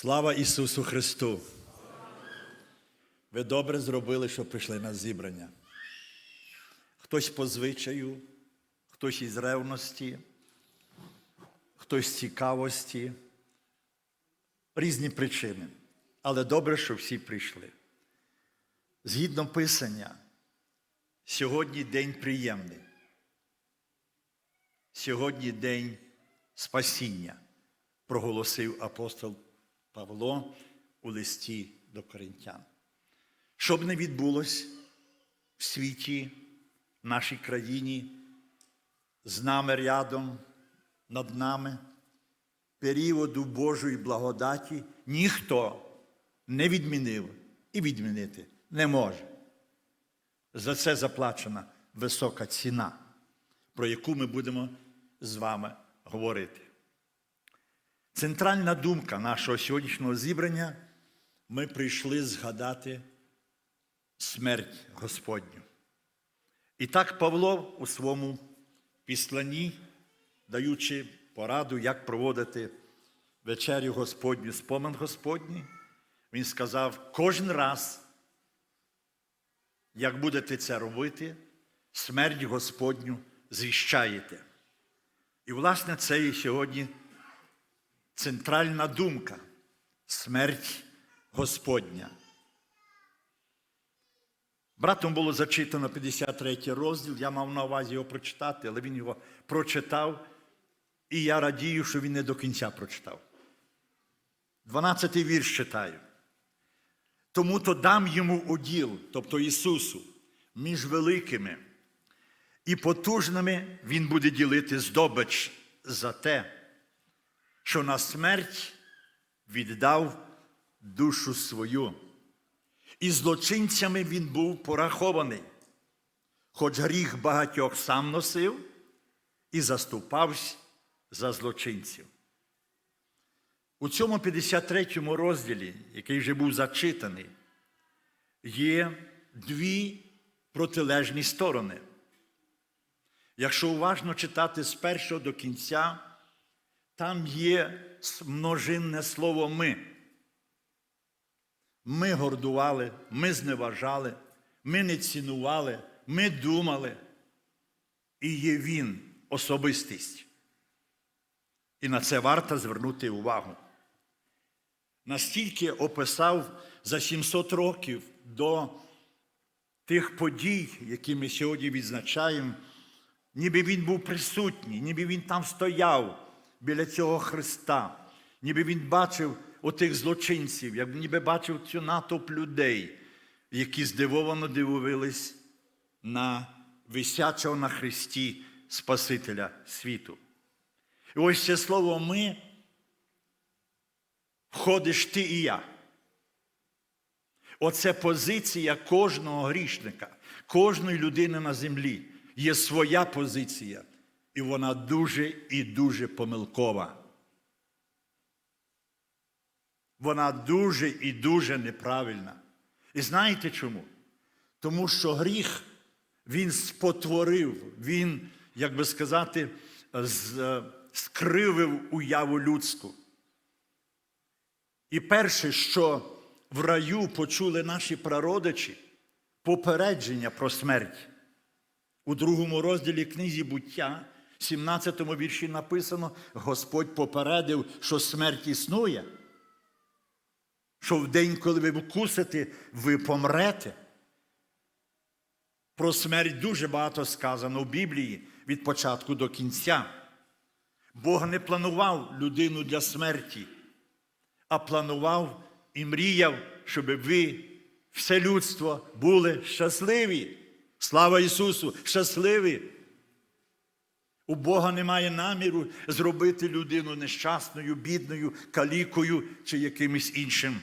Слава Ісусу Христу! Ви добре зробили, що прийшли на зібрання. Хтось по звичаю, хтось із ревності, хтось з цікавості, різні причини. Але добре, що всі прийшли. Згідно Писання, сьогодні день приємний. Сьогодні день спасіння, проголосив апостол Павло у листі до коринтян. Щоб не відбулось в світі, в нашій країні, з нами рядом, над нами, періоду Божої благодаті ніхто не відмінив і відмінити не може. За це заплачена висока ціна, про яку ми будемо з вами говорити. Центральна думка нашого сьогоднішнього зібрання ми прийшли згадати смерть Господню. І так Павло у своєму післанні, даючи пораду, як проводити вечерю Господню, спомин Господній, він сказав: кожен раз, як будете це робити, смерть Господню звіщаєте. І, власне, це і сьогодні центральна думка смерть Господня. Братом було зачитано 53 розділ, я мав на увазі його прочитати, але він його прочитав, і я радію, що він не до кінця прочитав. 12 вірш читаю. Тому то дам йому уділ, тобто Ісусу, між великими і потужними Він буде ділити здобич за те, що на смерть віддав душу свою. І злочинцями він був порахований, хоч гріх багатьох сам носив і заступався за злочинців. У цьому 53 розділі, який вже був зачитаний, є дві протилежні сторони. Якщо уважно читати з першого до кінця, там є множинне слово ми. Ми гордували, ми зневажали, ми не цінували, ми думали. І є він особистість. І на це варто звернути увагу. Настільки описав за 700 років до тих подій, які ми сьогодні відзначаємо, ніби він був присутній, ніби він там стояв біля цього Христа, ніби він бачив отих злочинців, як ніби бачив цю натовп людей, які здивовано дивувались на висячого на Христі Спасителя світу. І ось це слово ми входиш ти і я. Оце позиція кожного грішника, кожної людини на землі. Є своя позиція, і вона дуже і дуже помилкова. Вона дуже і дуже неправильна. І знаєте чому? Тому що гріх він спотворив, він, як би сказати, скривив уяву людську. І перше, що в раю почули наші прародичі, попередження про смерть. У другому розділі книзі буття, 17 вірші написано, Господь попередив, що смерть існує, що в день, коли ви вкусите, ви помрете. Про смерть дуже багато сказано в Біблії від початку до кінця. Бог не планував людину для смерті, а планував і мріяв, щоб ви, все людство, були щасливі. Слава Ісусу! Щасливі! У Бога немає наміру зробити людину нещасною, бідною, калікою чи якимось іншим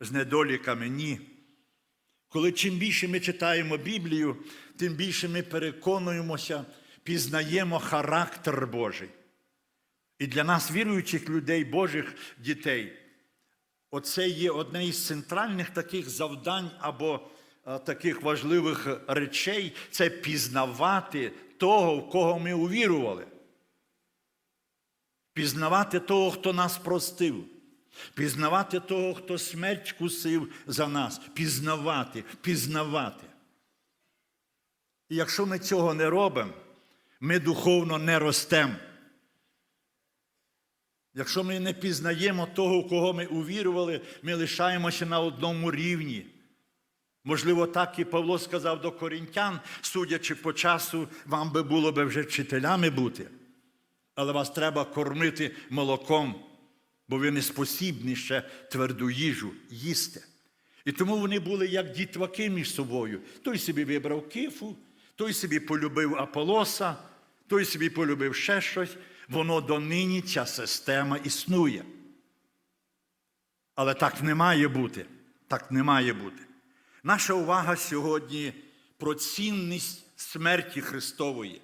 з недоліками. Ні. Коли чим більше ми читаємо Біблію, тим більше ми переконуємося, пізнаємо характер Божий. І для нас, віруючих людей, Божих дітей, оце є одне із центральних таких завдань або е, таких важливих речей це пізнавати того, в кого ми увірували. Пізнавати того, хто нас простив. Пізнавати того, хто смерть кусив за нас. Пізнавати, пізнавати. І якщо ми цього не робимо, ми духовно не ростемо. Якщо ми не пізнаємо того, в кого ми увірували, ми лишаємося на одному рівні. Можливо, так і Павло сказав до корінтян, судячи по часу, вам би було би вже вчителями бути. Але вас треба кормити молоком, бо ви не спосібні ще тверду їжу їсти. І тому вони були як дітваки між собою. Той собі вибрав кифу, той собі полюбив Аполоса, той собі полюбив ще щось. Воно донині ця система існує. Але так не має бути. Так не має бути. Наша увага сьогодні про цінність смерті Христової.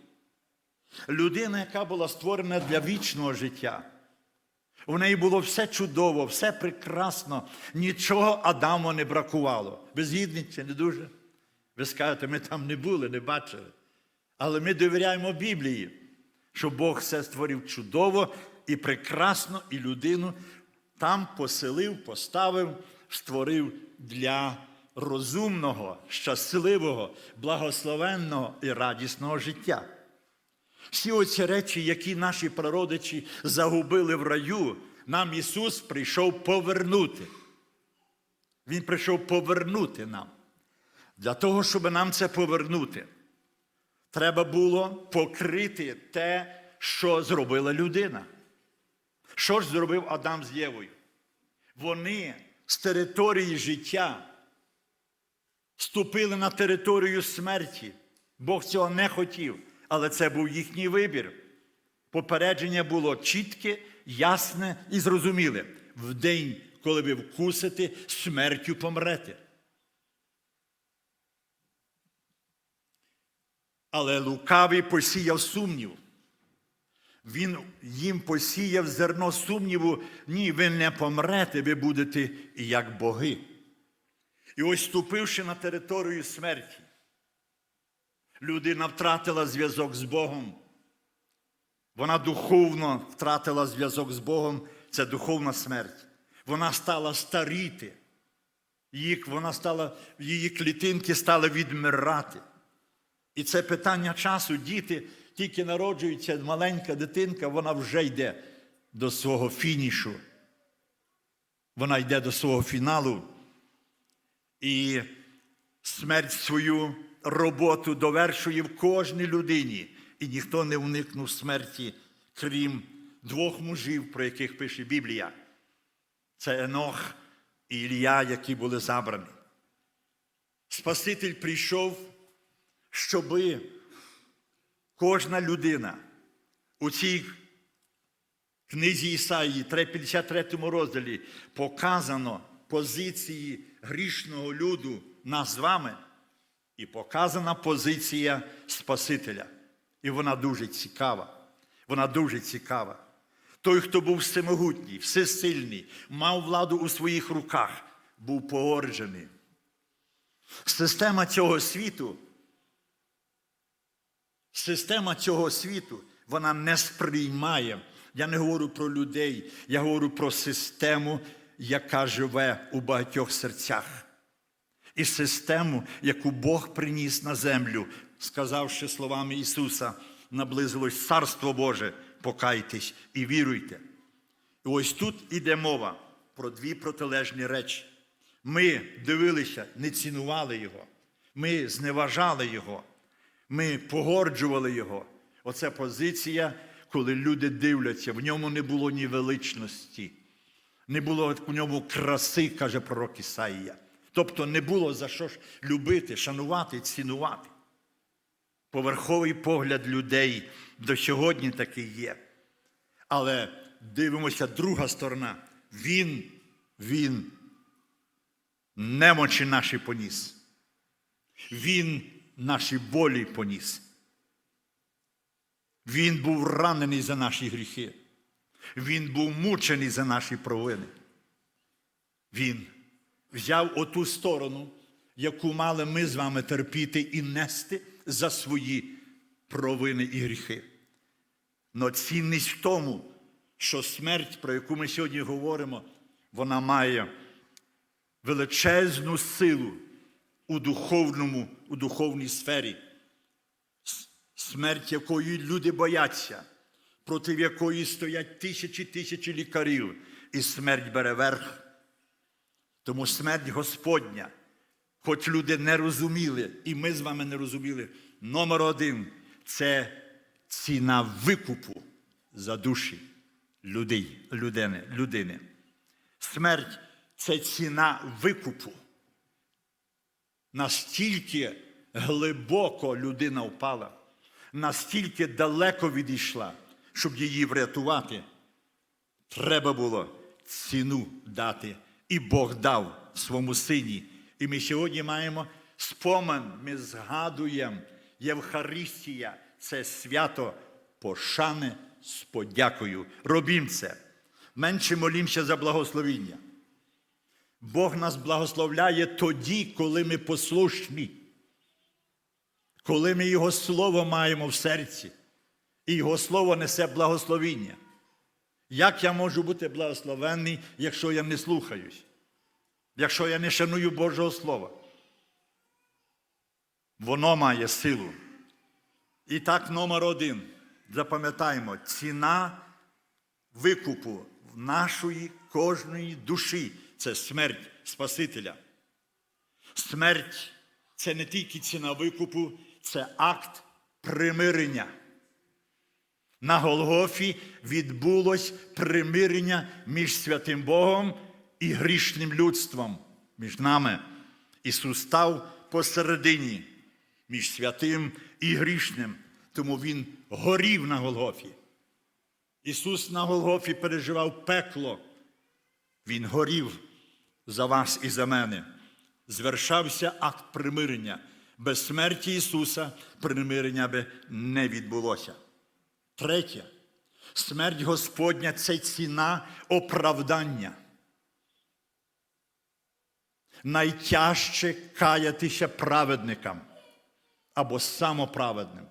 Людина, яка була створена для вічного життя. У неї було все чудово, все прекрасно, нічого Адаму не бракувало. Ви згідні чи не дуже? Ви скажете, ми там не були, не бачили. Але ми довіряємо Біблії, що Бог все створив чудово і прекрасно, і людину там поселив, поставив, створив для розумного, щасливого, благословенного і радісного життя. Всі оці речі, які наші прародичі загубили в раю, нам Ісус прийшов повернути. Він прийшов повернути нам. Для того, щоб нам це повернути, треба було покрити те, що зробила людина. Що ж зробив Адам з Євою? Вони з території життя ступили на територію смерті. Бог цього не хотів, але це був їхній вибір. Попередження було чітке, ясне і зрозуміле. В день, коли ви вкусите, смертю помрете. Але лукавий посіяв сумнів. Він їм посіяв зерно сумніву, ні, ви не помрете, ви будете як боги. І ось ступивши на територію смерті, людина втратила зв'язок з Богом. Вона духовно втратила зв'язок з Богом, це духовна смерть. Вона стала старіти. Її, вона стала, її клітинки стали відмирати. І це питання часу. Діти тільки народжуються, маленька дитинка, вона вже йде до свого фінішу. Вона йде до свого фіналу. І смерть свою роботу довершує в кожній людині. І ніхто не уникнув смерті, крім двох мужів, про яких пише Біблія. Це Енох і Ілія, які були забрані. Спаситель прийшов, щоби кожна людина у цій книзі Ісаїї, 53 розділі, показано позиції грішного люду нас з вами, і показана позиція Спасителя. І вона дуже цікава. Вона дуже цікава. Той, хто був всемогутній, всесильний, мав владу у своїх руках, був погорджений. Система цього світу, система цього світу, вона не сприймає. Я не говорю про людей, я говорю про систему, яка живе у багатьох серцях. І систему, яку Бог приніс на землю, сказавши словами Ісуса, наблизилось Царство Боже, покайтесь і віруйте. І ось тут іде мова про дві протилежні речі. Ми дивилися, не цінували Його, ми зневажали Його, ми погорджували Його. Оце позиція, коли люди дивляться, в ньому не було ні величності, не було в ньому краси, каже пророк Ісаїя. Тобто не було за що ж любити, шанувати, цінувати. Поверховий погляд людей до сьогодні такий є. Але дивимося, друга сторона. Він, він немочі наші поніс. Він наші болі поніс. Він був ранений за наші гріхи. Він був мучений за наші провини. Він взяв оту сторону, яку мали ми з вами терпіти і нести за свої провини і гріхи. Но цінність в тому, що смерть, про яку ми сьогодні говоримо, вона має величезну силу у духовному, у духовній сфері, смерть якої люди бояться, проти якої стоять тисячі тисячі лікарів, і смерть бере верх. Тому смерть Господня, хоч люди не розуміли, і ми з вами не розуміли, номер один це ціна викупу за душі людей, людини, людини. Смерть це ціна викупу. Настільки глибоко людина впала, настільки далеко відійшла, щоб її врятувати, треба було ціну дати. І Бог дав своєму сині. І ми сьогодні маємо спомин, ми згадуємо Євхаристія це свято пошани з подякою. Робім це. Менше молімося за благословіння. Бог нас благословляє тоді, коли ми послушні, коли ми Його Слово маємо в серці, і Його Слово несе благословіння. Як я можу бути благословенний, якщо я не слухаюсь, якщо я не шаную Божого Слова? Воно має силу. І так, номер один. Запам'ятаємо, ціна викупу нашої кожної душі це смерть Спасителя. Смерть це не тільки ціна викупу, це акт примирення. На Голгофі відбулось примирення між святим Богом і грішним людством, між нами. Ісус став посередині між святим і грішним, тому Він горів на Голгофі. Ісус на Голгофі переживав пекло. Він горів за вас і за мене. Звершався акт примирення. Без смерті Ісуса примирення би не відбулося. Третє. Смерть Господня це ціна оправдання. Найтяжче каятися праведникам або самоправедним.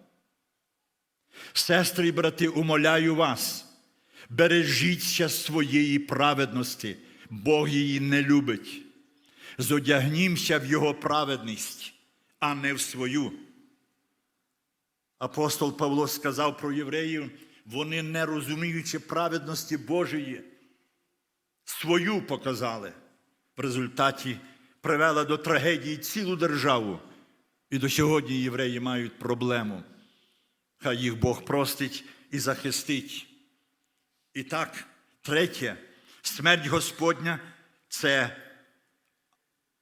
Сестри і брати, умоляю вас, бережіться своєї праведності, Бог її не любить. Зодягнімося в Його праведність, а не в свою. Апостол Павло сказав про євреїв, вони, не розуміючи праведності Божої, свою показали. В результаті привела до трагедії цілу державу. І до сьогодні євреї мають проблему. Хай їх Бог простить і захистить. І так, третє, смерть Господня це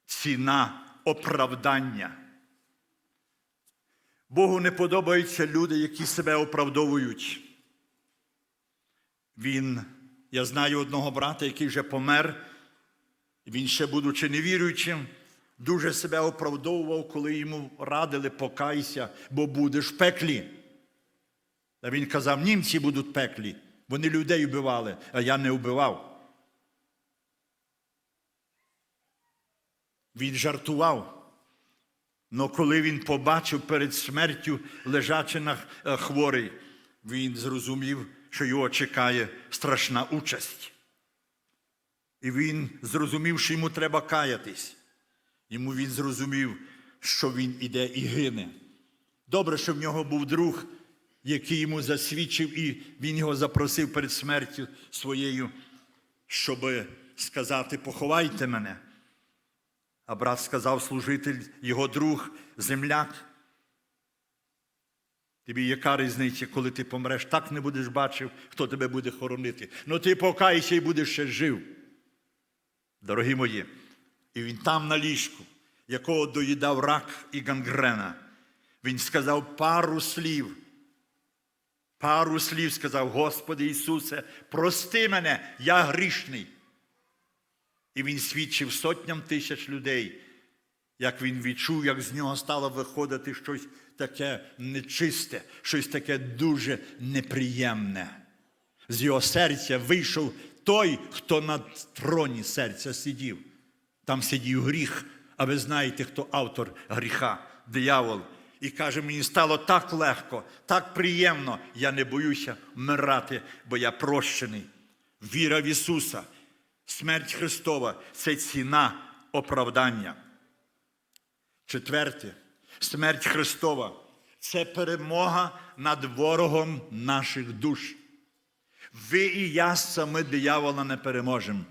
ціна оправдання. Богу не подобаються люди, які себе оправдовують. Він, я знаю одного брата, який вже помер, він ще, будучи невіруючим, дуже себе оправдовував, коли йому радили покайся, бо будеш в пеклі. А він казав, німці будуть в пеклі. Вони людей вбивали, а я не вбивав. Він жартував. Но коли він побачив перед смертю лежачи на е, хворий, він зрозумів, що його чекає страшна участь. І він зрозумів, що йому треба каятись. Йому він зрозумів, що він іде і гине. Добре, що в нього був друг, який йому засвідчив, і він його запросив перед смертю своєю, щоб сказати: поховайте мене. А брат сказав служитель, його друг, земляк. Тобі яка різниця, коли ти помреш, так не будеш бачив, хто тебе буде хоронити. Ну ти покайся і будеш ще жив. Дорогі мої, і він там на ліжку, якого доїдав рак і гангрена. Він сказав пару слів. Пару слів сказав, Господи Ісусе, прости мене, я грішний. І він свідчив сотням тисяч людей, як він відчув, як з нього стало виходити щось таке нечисте, щось таке дуже неприємне. З його серця вийшов той, хто на троні серця сидів. Там сидів гріх, а ви знаєте, хто автор гріха, диявол. І каже, мені стало так легко, так приємно, я не боюся вмирати, бо я прощений. Віра в Ісуса Смерть Христова це ціна оправдання. Четверте, смерть Христова це перемога над ворогом наших душ. Ви і я саме диявола не переможемо.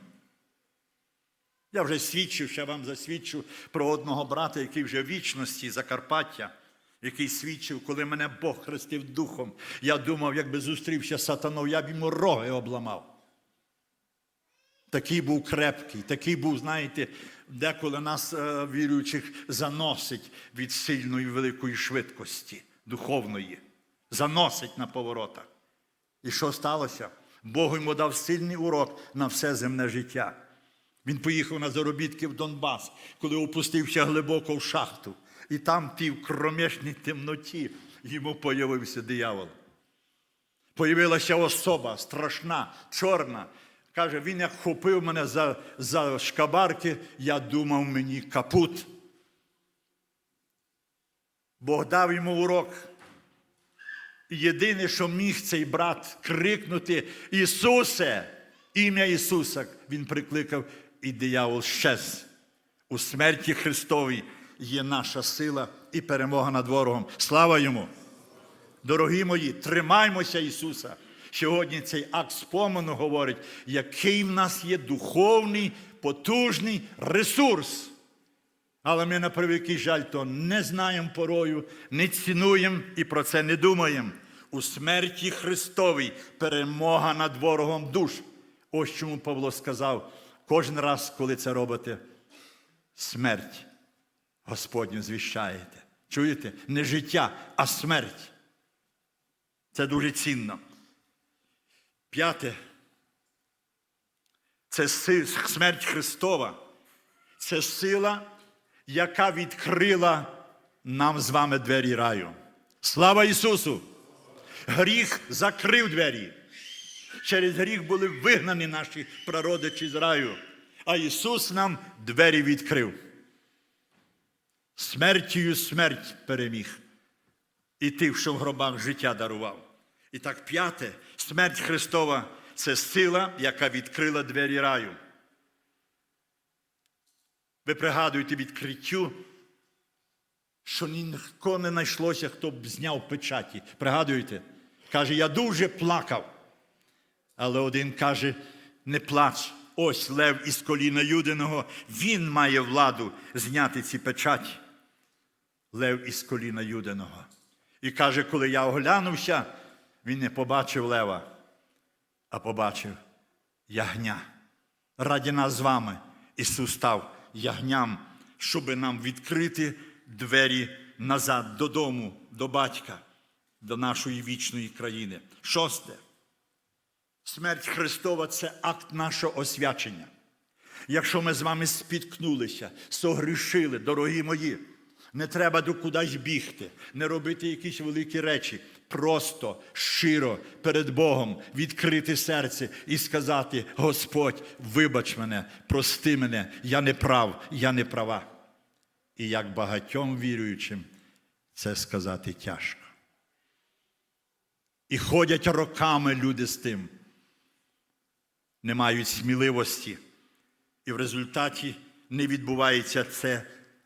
Я вже свідчив, ще вам засвідчу про одного брата, який вже в вічності Закарпаття, який свідчив, коли мене Бог хрестив духом. Я думав, якби зустрівся з я б йому роги обламав. Такий був крепкий, такий був, знаєте, деколи нас, е, віруючих, заносить від сильної великої швидкості, духовної, заносить на поворотах. І що сталося? Бог йому дав сильний урок на все земне життя. Він поїхав на заробітки в Донбас, коли опустився глибоко в шахту. І там, в тій кромешній темноті, йому появився диявол. Появилася особа страшна, чорна. Каже, він як хопив мене за, за шкабарки, я думав мені капут. Бог дав йому урок. Єдине, що міг цей брат крикнути Ісусе, ім'я Ісуса, він прикликав, і диявол щез. У смерті Христовій є наша сила і перемога над ворогом. Слава йому! Дорогі мої, тримаймося Ісуса. Сьогодні цей акт спомену говорить, який в нас є духовний, потужний ресурс. Але ми, на превеликий жаль, то не знаємо порою, не цінуємо і про це не думаємо. У смерті Христовій перемога над ворогом душ. Ось чому Павло сказав, кожен раз, коли це робите, смерть Господню звіщаєте. Чуєте? Не життя, а смерть. Це дуже цінно. П'яте. Це смерть Христова. Це сила, яка відкрила нам з вами двері раю. Слава Ісусу! Гріх закрив двері. Через гріх були вигнані наші прародичі з раю. А Ісус нам двері відкрив. Смертію смерть переміг. І тих, що в гробах життя дарував. І так, п'яте, смерть Христова це сила, яка відкрила двері раю. Ви пригадуєте відкриттю, що ніхто не знайшлося, хто б зняв печаті. Пригадуєте? Каже, я дуже плакав. Але один каже, не плач. Ось лев із коліна Юдиного, він має владу зняти ці печаті. Лев із коліна Юдиного. І каже, коли я оглянувся, він не побачив лева, а побачив ягня. Раді нас з вами Ісус став ягням, щоби нам відкрити двері назад додому, до батька, до нашої вічної країни. Шосте. Смерть Христова це акт нашого освячення. Якщо ми з вами спіткнулися, согрішили, дорогі мої, не треба до кудись бігти, не робити якісь великі речі. Просто щиро перед Богом відкрити серце і сказати: Господь, вибач мене, прости мене, я не прав, я не права. І як багатьом віруючим це сказати тяжко. І ходять роками люди з тим, не мають сміливості, і в результаті не відбувається це.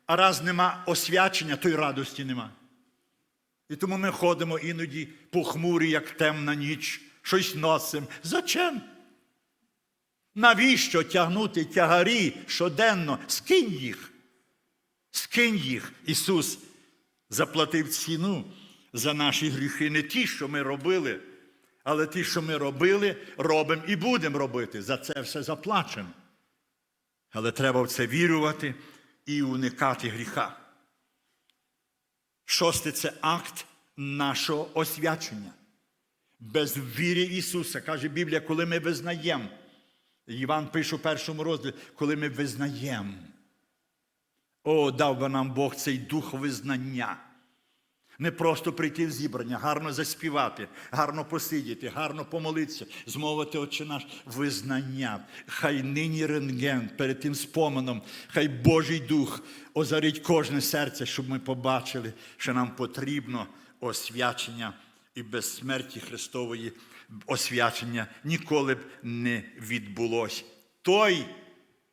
А раз нема освячення, то й радості нема. І тому ми ходимо іноді похмурі, як темна ніч, щось носимо. Зачем? Навіщо тягнути тягарі щоденно? Скинь їх. Скинь їх. Ісус заплатив ціну за наші гріхи, не ті, що ми робили, але ті, що ми робили, робимо і будемо робити. За це все заплачено. Але треба в це вірувати і уникати гріха. Шосте це акт нашого освячення. Без віри Ісуса, каже Біблія, коли ми визнаємо. Іван пише у першому розділі, коли ми визнаємо. О, дав би нам Бог цей дух визнання. Не просто прийти в зібрання, гарно заспівати, гарно посидіти, гарно помолитися, змовити Отче наш визнання. Хай нині рентген перед тим споменом, хай Божий Дух озарить кожне серце, щоб ми побачили, що нам потрібно освячення і без смерті Христової освячення ніколи б не відбулось. Той,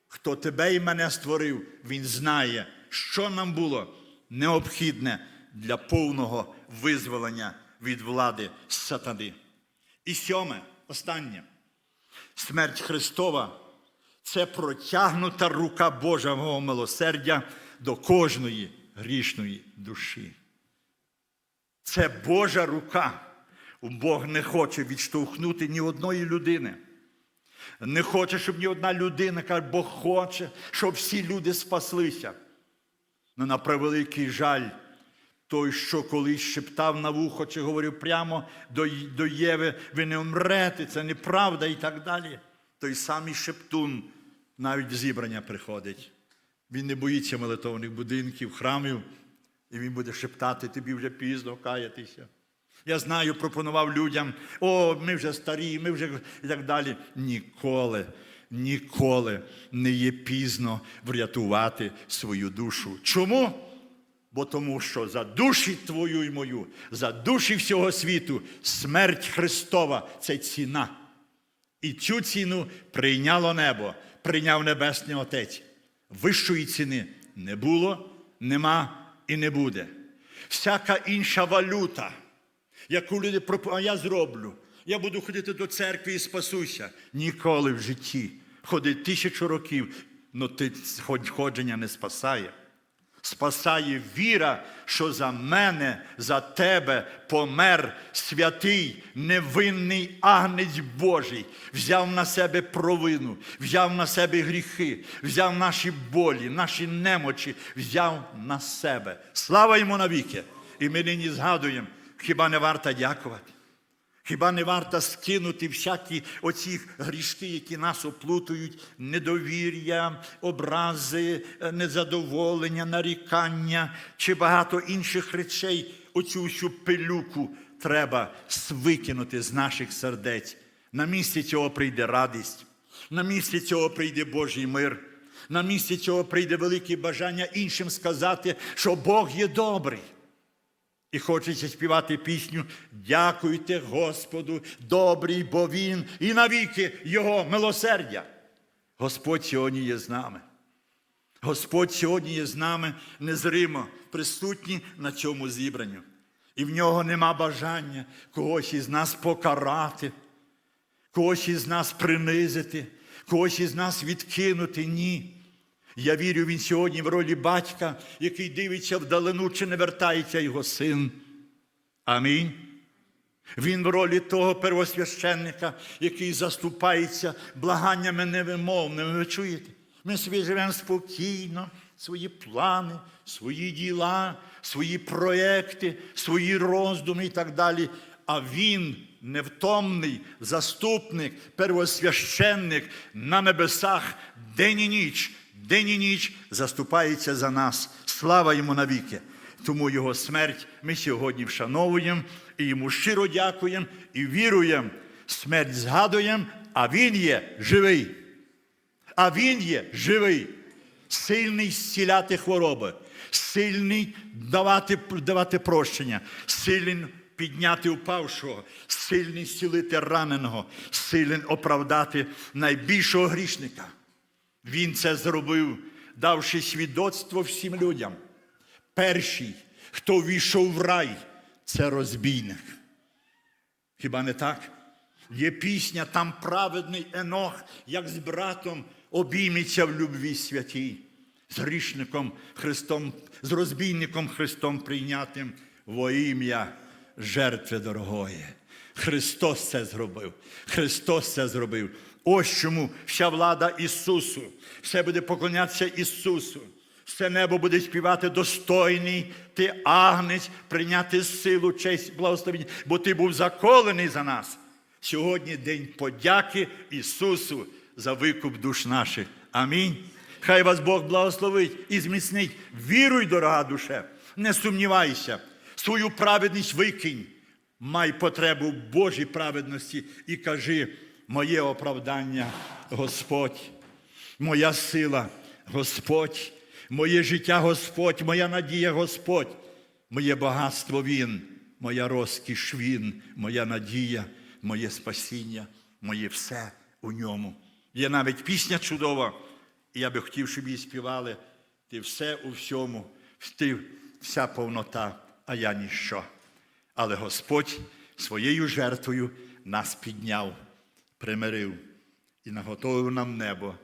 хто тебе і мене створив, він знає, що нам було необхідне для повного визволення від влади сатани. І сьоме, останнє. Смерть Христова це протягнута рука Божого милосердя до кожної грішної душі. Це Божа рука. Бог не хоче відштовхнути ні одної людини. Не хоче, щоб ні одна людина каже, Бог хоче, щоб всі люди спаслися. Ну, на превеликий жаль, той, що колись шептав на вухо чи говорив прямо до, до Єви, ви не умрете, це неправда і так далі. Той самий шептун навіть в зібрання приходить. Він не боїться молитовних будинків, храмів, і він буде шептати, тобі вже пізно каятися. Я знаю, пропонував людям, о, ми вже старі, ми вже і так далі. Ніколи, ніколи не є пізно врятувати свою душу. Чому? Бо тому що за душі твою і мою, за душі всього світу, смерть Христова це ціна. І цю ціну прийняло небо, прийняв Небесний Отець. Вищої ціни не було, нема і не буде. Всяка інша валюта, яку люди пропонують, я зроблю. Я буду ходити до церкви і спасуся. Ніколи в житті. Ходить тисячу років, але ходження не спасає. Спасає віра, що за мене, за тебе помер святий, невинний агнець Божий, взяв на себе провину, взяв на себе гріхи, взяв наші болі, наші немочі, взяв на себе. Слава йому навіки! І ми нині згадуємо, хіба не варто дякувати? Хіба не варто скинути всякі оці грішки, які нас оплутують, недовір'я, образи, е, незадоволення, нарікання чи багато інших речей, оцю всю пилюку треба викинути з наших сердець. На місці цього прийде радість, на місці цього прийде Божий мир, на місці цього прийде велике бажання іншим сказати, що Бог є добрий. І хочеться співати пісню Дякуйте Господу, добрий, бо Він і навіки Його милосердя. Господь сьогодні є з нами. Господь сьогодні є з нами незримо присутній на цьому зібранню. І в нього нема бажання когось із нас покарати, когось із нас принизити, когось із нас відкинути. Ні. Я вірю, він сьогодні в ролі батька, який дивиться вдалину, чи не вертається його син. Амінь. Він в ролі того первосвященника, який заступається благаннями невимовними. Ви чуєте? Ми собі живемо спокійно, свої плани, свої діла, свої проекти, свої роздуми і так далі. А він невтомний заступник, первосвященник на небесах день і ніч день і ніч заступається за нас. Слава йому навіки. Тому його смерть ми сьогодні вшановуємо і йому щиро дякуємо і віруємо. Смерть згадуємо, а він є живий. А він є живий, сильний зціляти хвороби, сильний давати, давати прощення, сильний підняти упавшого, сильний зцілити раненого, сильний оправдати найбільшого грішника. Він це зробив, давши свідоцтво всім людям. Перший, хто війшов в рай, це розбійник. Хіба не так? Є пісня, там праведний Енох, як з братом обійметься в любві святій, з грішником Христом, з розбійником Христом прийнятим во ім'я жертви дорогої. Христос це зробив. Христос це зробив. Ось чому вся влада Ісусу, все буде поклонятися Ісусу. Все небо буде співати достойний, ти агнець, прийняти силу, честь, благословення, бо ти був заколений за нас. Сьогодні день подяки Ісусу за викуп душ наших. Амінь. Хай вас Бог благословить і зміцнить. Віруй, дорога душе, не сумнівайся, свою праведність викинь. Май потребу в Божій праведності і кажи, моє оправдання, Господь, моя сила, Господь, моє життя Господь, моя надія Господь, моє багатство Він, моя розкіш Він, моя надія, моє спасіння, моє все у ньому. Є навіть пісня чудова, і я би хотів, щоб її співали. Ти все у всьому, ти вся повнота, а я ніщо. Але Господь своєю жертвою нас підняв, примирив і наготовив нам небо,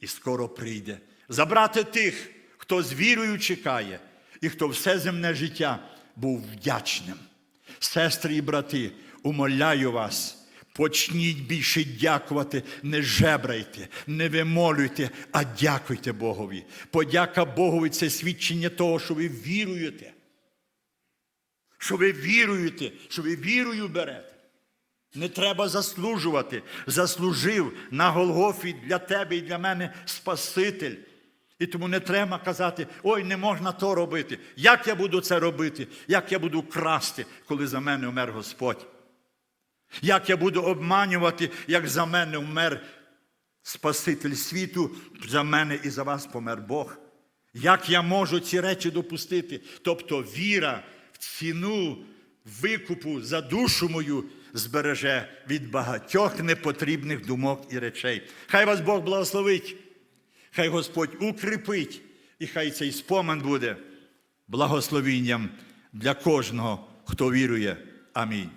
і скоро прийде. Забрати тих, хто з вірою чекає, і хто все земне життя був вдячним. Сестри і брати, умоляю вас. Почніть більше дякувати, не жебрайте, не вимолюйте, а дякуйте Богові. Подяка Богові це свідчення того, що ви віруєте. Що ви віруєте, що ви вірою берете. Не треба заслужувати. Заслужив на Голгофі для тебе і для мене Спаситель. І тому не треба казати, ой, не можна то робити. Як я буду це робити? Як я буду красти, коли за мене вмер Господь? Як я буду обманювати, як за мене вмер Спаситель світу, за мене і за вас помер Бог? Як я можу ці речі допустити? Тобто віра в ціну викупу за душу мою збереже від багатьох непотрібних думок і речей. Хай вас Бог благословить, хай Господь укріпить, і хай цей спомин буде благословінням для кожного, хто вірує. Амінь.